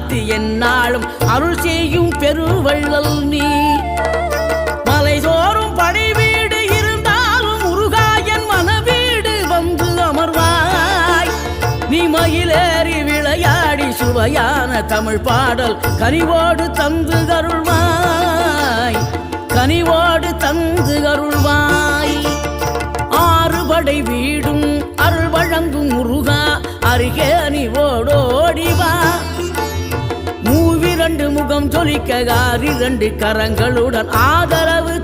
காத்து என்னாலும் அருள் செய்யும் பெருவள்ளல் நீ. மலைதோறும் படை வீடு இருந்தாலும் முருகாயன் மனவீடு வந்து அமர்வாய். நீ மயிலேறி விளையாடி சுவையான தமிழ் பாடல் கனிவோடு தந்து அருள்வாய். கனிவோடு தந்து அருள்வாய். ஆறுபடை வீடும் அருள் வழங்கும் முருகா அருகே நீ ஓடோடிவா மூவிரண்டு முகம் ஜொலிக்க இரண்டு கரங்களுடன் ஆதரவு